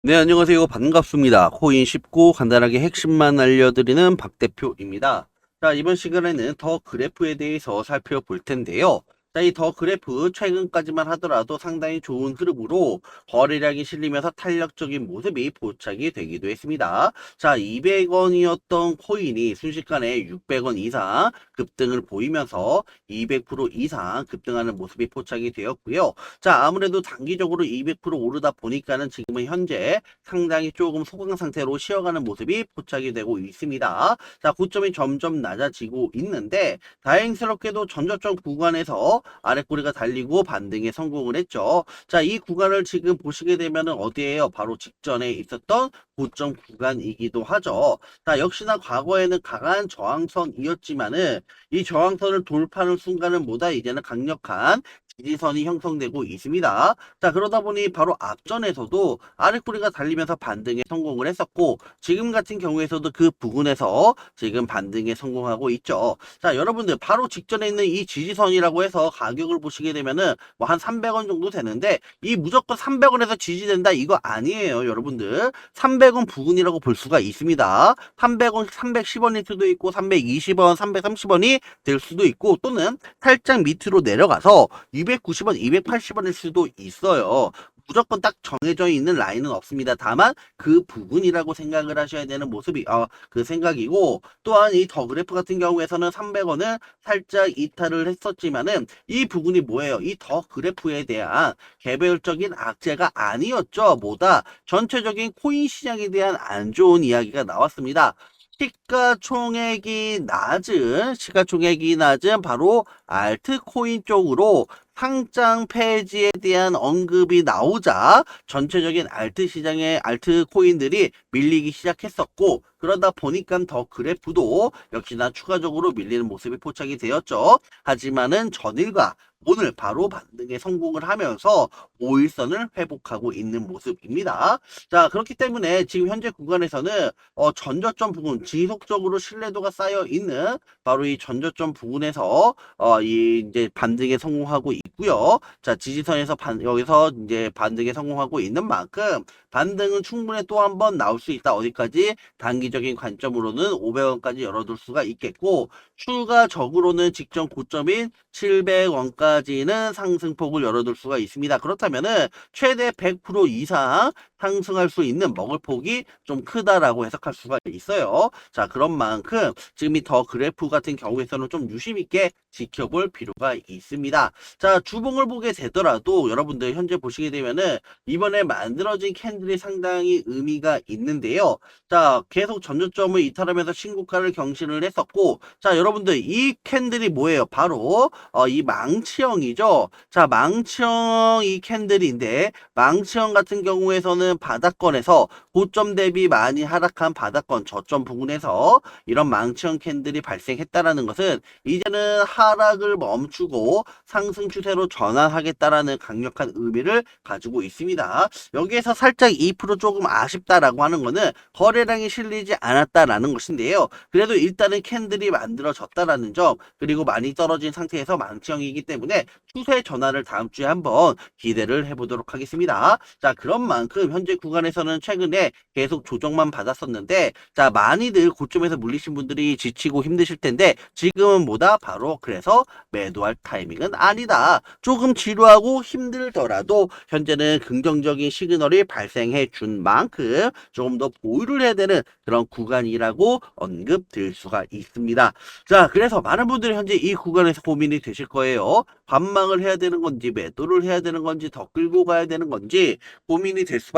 네, 안녕하세요. 반갑습니다. 코인 쉽고 간단하게 핵심만 알려드리는 박 대표입니다. 자, 이번 시간에는 더 그래프에 대해서 살펴볼 텐데요. 자, 이 더 그래프 최근까지만 하더라도 상당히 좋은 흐름으로 거래량이 실리면서 탄력적인 모습이 포착이 되기도 했습니다. 자, 200원이었던 코인이 순식간에 600원 이상 급등을 보이면서 200% 이상 급등하는 모습이 포착이 되었고요. 자, 아무래도 단기적으로 200% 오르다 보니까는 지금은 현재 상당히 조금 소강 상태로 쉬어가는 모습이 포착이 되고 있습니다. 자, 고점이 점점 낮아지고 있는데 다행스럽게도 전저점 구간에서 아랫꼬리가 달리고 반등에 성공을 했죠. 자, 이 구간을 지금 보시게 되면은 어디에요? 바로 직전에 있었던 고점 구간이기도 하죠. 자, 역시나 과거에는 강한 저항선이었지만은 이 저항선을 돌파하는 순간은 뭐다? 이제는 강력한 지지선이 형성되고 있습니다. 자, 그러다 보니 바로 앞전에서도 아랫꼬리가 달리면서 반등에 성공을 했었고, 지금 같은 경우에서도 그 부근에서 지금 반등에 성공하고 있죠. 자, 여러분들 바로 직전에 있는 이 지지선이라고 해서 가격을 보시게 되면은 뭐 한 300원 정도 되는데, 이 무조건 300원에서 지지된다 이거 아니에요, 여러분들. 300원 부근이라고 볼 수가 있습니다. 300원, 310원일 수도 있고, 320원, 330원이 될 수도 있고, 또는 살짝 밑으로 내려가서 290원, 280원일 수도 있어요. 무조건 딱 정해져 있는 라인은 없습니다. 다만 그 부분이라고 생각을 하셔야 되는 모습이 어, 그 생각이고 또한 이 더 그래프 같은 경우에서는 300원을 살짝 이탈을 했었지만은 이 부분이 뭐예요? 이 더 그래프에 대한 개별적인 악재가 아니었죠. 뭐다 전체적인 코인 시장에 대한 안 좋은 이야기가 나왔습니다. 시가총액이 낮은 시가총액이 낮은 바로 알트코인 쪽으로 상장 폐지에 대한 언급이 나오자 전체적인 알트 시장의 알트 코인들이 밀리기 시작했었고 그러다 보니까 더 그래프도 역시나 추가적으로 밀리는 모습이 포착이 되었죠. 하지만은 전일과 오늘 바로 반등에 성공을 하면서 5일선을 회복하고 있는 모습입니다. 자, 그렇기 때문에 지금 현재 구간에서는 어, 전저점 부분 지속적으로 신뢰도가 쌓여 있는 바로 이 전저점 부분에서 어, 이 이제 반등에 성공하고 있 고요. 자, 지지선에서 반, 여기서 이제 반등에 성공하고 있는 만큼 반등은 충분히 또 한 번 나올 수 있다. 어디까지? 단기적인 관점으로는 500원까지 열어둘 수가 있겠고 추가적으로는 직전 고점인 700원까지는 상승폭을 열어둘 수가 있습니다. 그렇다면은 최대 100% 이상 상승할 수 있는 먹을 폭이 좀 크다라고 해석할 수가 있어요. 자, 그런 만큼 지금 이 더 그래프 같은 경우에서는 좀 유심 있게 지켜볼 필요가 있습니다. 자, 주봉을 보게 되더라도 여러분들 현재 보시게 되면은 이번에 만들어진 캔들이 상당히 의미가 있는데요. 자, 계속 전저점을 이탈하면서 신고가를 경신을 했었고, 자, 여러분들 이 캔들이 뭐예요? 바로 어, 이 망치형이죠. 자, 망치형 이 캔들인데 망치형 같은 경우에서는 바닥권에서 고점 대비 많이 하락한 바닥권 저점 부근에서 이런 망치형 캔들이 발생했다라는 것은 이제는 하락을 멈추고 상승 추세로 전환하겠다라는 강력한 의미를 가지고 있습니다. 여기에서 살짝 2% 조금 아쉽다라고 하는 것은 거래량이 실리지 않았다라는 것인데요. 그래도 일단은 캔들이 만들어졌다라는 점 그리고 많이 떨어진 상태에서 망치형이기 때문에 추세 전환을 다음 주에 한번 기대를 해보도록 하겠습니다. 자 그런 만큼 현재 구간에서는 최근에 계속 조정만 받았었는데 자 많이들 고점에서 물리신 분들이 지치고 힘드실 텐데 지금은 뭐다 바로 그래서 매도할 타이밍은 아니다. 조금 지루하고 힘들더라도 현재는 긍정적인 시그널이 발생해 준 만큼 조금 더 보유를 해야 되는 그런 구간이라고 언급될 수가 있습니다. 자, 그래서 많은 분들이 현재 이 구간에서 고민이 되실 거예요. 반망을 해야 되는 건지 매도를 해야 되는 건지 더 끌고 가야 되는 건지 고민이 될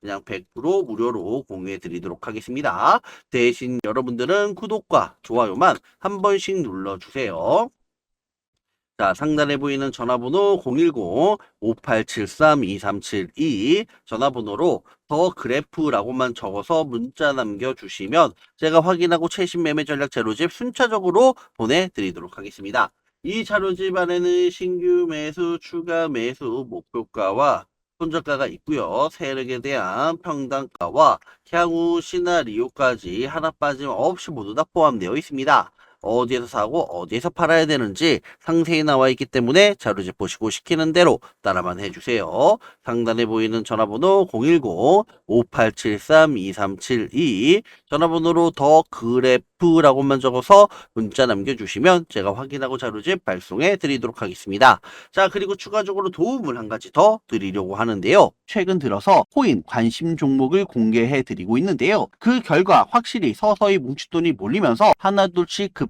그냥 100% 무료로 공유해 드리도록 하겠습니다. 대신 여러분들은 구독과 좋아요만 한 번씩 눌러주세요. 자, 상단에 보이는 전화번호 010-5873-2372 전화번호로 더 그래프라고만 적어서 문자 남겨주시면 제가 확인하고 최신 매매 전략 자료집 순차적으로 보내드리도록 하겠습니다. 이 자료집 안에는 신규 매수, 추가 매수, 목표가와 손절가가 있고요. 세력에 대한 평단가와 향후 시나리오까지 하나 빠짐없이 모두 다 포함되어 있습니다. 어디에서 사고 어디에서 팔아야 되는지 상세히 나와 있기 때문에 자료집 보시고 시키는 대로 따라만 해주세요. 상단에 보이는 전화번호 010-5873-2372 전화번호로 더 그래프라고만 적어서 문자 남겨주시면 제가 확인하고 자료집 발송해 드리도록 하겠습니다. 자 그리고 추가적으로 도움을 한 가지 더 드리려고 하는데요. 최근 들어서 코인 관심 종목을 공개해 드리고 있는데요. 그 결과 확실히 서서히 뭉칫돈이 몰리면서 하나둘씩 급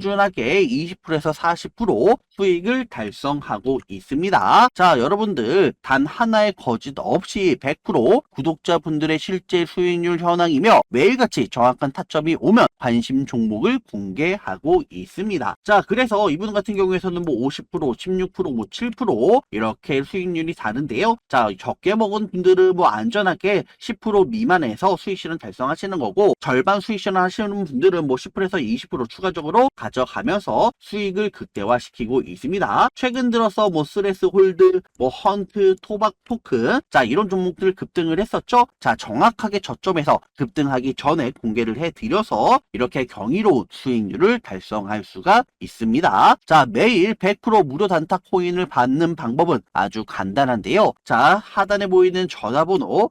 준하게 20%에서 40% 수익을 달성하고 있습니다. 자, 여러분들 단 하나의 거짓 없이 100% 구독자분들의 실제 수익률 현황이며 매일같이 정확한 타점이 오면 관심 종목을 공개하고 있습니다. 자, 그래서 이분 같은 경우에서는 뭐 50%, 16%, 뭐 7% 이렇게 수익률이 다른데요. 자, 적게 먹은 분들은 뭐 안전하게 10% 미만에서 수익 실현 달성하시는 거고 절반 수익 실현 하시는 분들은 뭐 10%에서 20% 추가적으로 가져가면서 수익을 극대화시키고 있습니다. 최근 들어서 뭐 스레스 홀드, 뭐 헌트, 토박 토큰 자 이런 종목들 급등을 했었죠. 자 정확하게 저점에서 급등하기 전에 공개를 해드려서 이렇게 경이로운 수익률을 달성할 수가 있습니다. 자 매일 100% 무료 단타 코인을 받는 방법은 아주 간단한데요. 자 하단에 보이는 전화번호